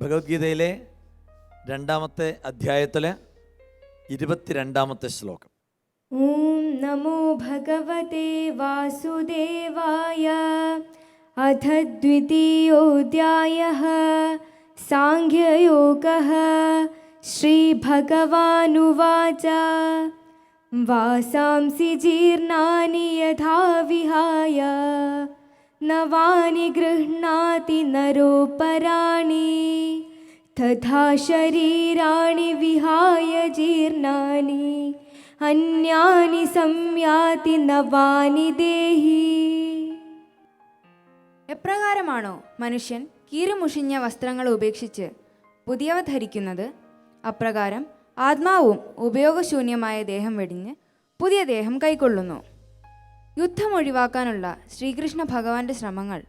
ഭഗവത്ഗീതയിലെ രണ്ടാമത്തെ അധ്യായത്തിലെ ഇരുപത്തിരണ്ടാമത്തെ ശ്ലോകം. ഓം നമോ ഭഗവതേ വാസുദേവായ അധ ദ്വിതീയോധ്യായ സാഖ്യയോഗ ശ്രീ ഭഗവാനുവാച. വാസാംസി ജീർണാനി യഥാ വിഹായ नवानि गृह्णाति नरोपराणि तथा शरीराणि विहाय जीर्णानि अन्यानि संयाति नवानि देहि എപ്രകാരമാണോ മനുഷ്യൻ കീറുമുഷിഞ്ഞ വസ്ത്രങ്ങൾ ഉപേക്ഷിച്ച് പുതിയവ ധരിക്കുന്നത് അപ്രകാരം ആത്മാവും ഉപയോഗശൂന്യമായ ദേഹം വെടിഞ്ഞ് പുതിയ ദേഹം കൈക്കൊള്ളുന്നു യുദ്ധം ഒഴിവാക്കാനുള്ള ശ്രീകൃഷ്ണ ഭഗവാന്റെ ശ്രമങ്ങൾ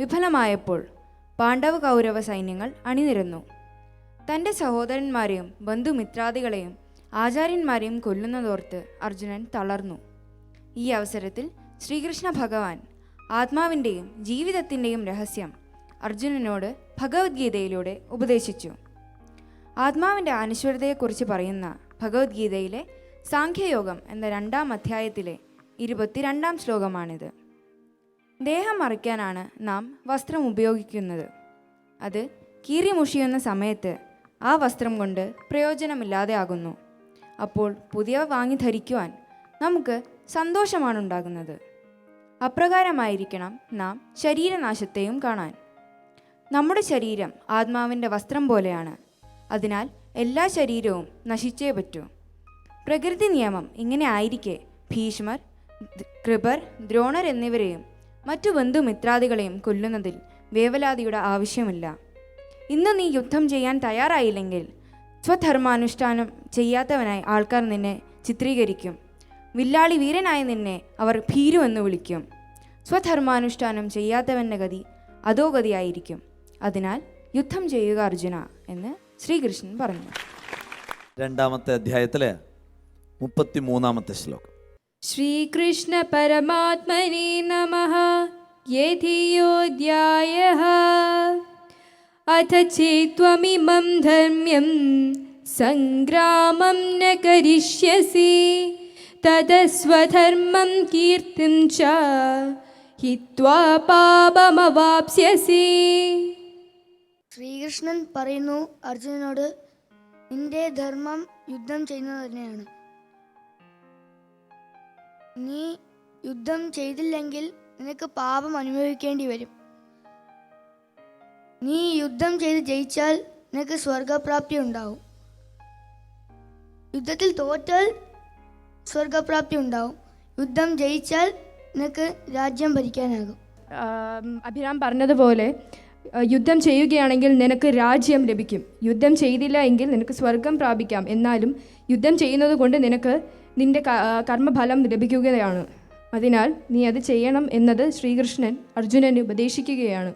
വിഫലമായപ്പോൾ പാണ്ഡവ കൗരവ സൈന്യങ്ങൾ അണിനിരന്നു. തന്റെ സഹോദരന്മാരെയും ബന്ധുമിത്രാദികളെയും ആചാര്യന്മാരെയും കൊല്ലുന്നതോർത്ത് അർജുനൻ തളർന്നു. ഈ അവസരത്തിൽ ശ്രീകൃഷ്ണ ഭഗവാൻ ആത്മാവിന്റെയും ജീവിതത്തിന്റെയും രഹസ്യം അർജുനനോട് ഭഗവത്ഗീതയിലൂടെ ഉപദേശിച്ചു. ആത്മാവിന്റെ അനശ്വരതയെക്കുറിച്ച് പറയുന്ന ഭഗവത്ഗീതയിലെ സാഖ്യയോഗം എന്ന രണ്ടാം അധ്യായത്തിലെ ഇരുപത്തിരണ്ടാം ശ്ലോകമാണിത്. ദേഹം മറിക്കാനാണ് നാം വസ്ത്രം ഉപയോഗിക്കുന്നത്. അത് കീറിമുഷിയുന്ന സമയത്ത് ആ വസ്ത്രം കൊണ്ട് പ്രയോജനമില്ലാതെ ആകുന്നു. അപ്പോൾ പുതിയവ വാങ്ങി ധരിക്കുവാൻ നമുക്ക് സന്തോഷമാണ് ഉണ്ടാകുന്നത് അപ്രകാരമായിരിക്കണം നാം ശരീരനാശത്തെയും കാണാൻ. നമ്മുടെ ശരീരം ആത്മാവിന്റെ വസ്ത്രം പോലെയാണ്. അതിനാൽ എല്ലാ ശരീരവും നശിച്ചേ പറ്റൂ. പ്രകൃതി നിയമം ഇങ്ങനെ ആയിരിക്കെ ഭീഷ്മർ കൃപർ ദ്രോണർ എന്നിവരെയും മറ്റു ബന്ധുമിത്രാദികളെയും കൊല്ലുന്നതിൽ വേവലാതിയുടെ ആവശ്യമില്ല. ഇന്ന് നീ യുദ്ധം ചെയ്യാൻ തയ്യാറായില്ലെങ്കിൽ സ്വധർമാനുഷ്ഠാനം ചെയ്യാത്തവനായി ആൾക്കാർ നിന്നെ ചിത്രീകരിക്കും. വില്ലാളി വീരനായ നിന്നെ അവർ ഭീരു എന്ന് വിളിക്കും. സ്വധർമാനുഷ്ഠാനം ചെയ്യാത്തവന്റെ ഗതി അധോഗതിയായിരിക്കും അതിനാൽ യുദ്ധം ചെയ്യുക അർജുന എന്ന് ശ്രീകൃഷ്ണൻ പറഞ്ഞു. രണ്ടാമത്തെ അധ്യായത്തിലെ മുപ്പത്തി മൂന്നാമത്തെ ശ്ലോകം. श्रीकृष्णपरमात्मने नमः येधियोऽध्यायः अथ चेत्त्वमिमं धर्म्यं सङ्ग्रामं न करिष्यसि तदस्वधर्मं कीर्तिं च हित्वा पापमवाप्स्यसि ശ്രീകൃഷ്ണൻ പറയുന്നു അർജുനനോട് നിന്റെ ധർമ്മം യുദ്ധം ചെയ്യുന്നത് തന്നെയാണ് നീ യുദ്ധം ചെയ്തില്ലെങ്കിൽ നിനക്ക് പാപം അനുഭവിക്കേണ്ടി വരും. നീ യുദ്ധം ചെയ്ത് ജയിച്ചാൽ നിനക്ക് സ്വർഗപ്രാപ്തി ഉണ്ടാവും. യുദ്ധത്തിൽ തോറ്റാൽ സ്വർഗപ്രാപ്തി ഉണ്ടാവും. യുദ്ധം ജയിച്ചാൽ നിനക്ക് രാജ്യം ഭരിക്കാനാകും. അഭിരാം പറഞ്ഞതുപോലെ യുദ്ധം ചെയ്യുകയാണെങ്കിൽ നിനക്ക് രാജ്യം ലഭിക്കും. യുദ്ധം ചെയ്തില്ല എങ്കിൽ നിനക്ക് സ്വർഗം പ്രാപിക്കാം. എന്നാലും യുദ്ധം ചെയ്യുന്നത് കൊണ്ട് നിനക്ക് നിന്റെ കർമ്മഫലം ലഭിക്കുകയാണ്. അതിനാൽ നീ അത് ചെയ്യണം എന്നത് ശ്രീകൃഷ്ണൻ അർജുനന് ഉപദേശിക്കുകയാണ്.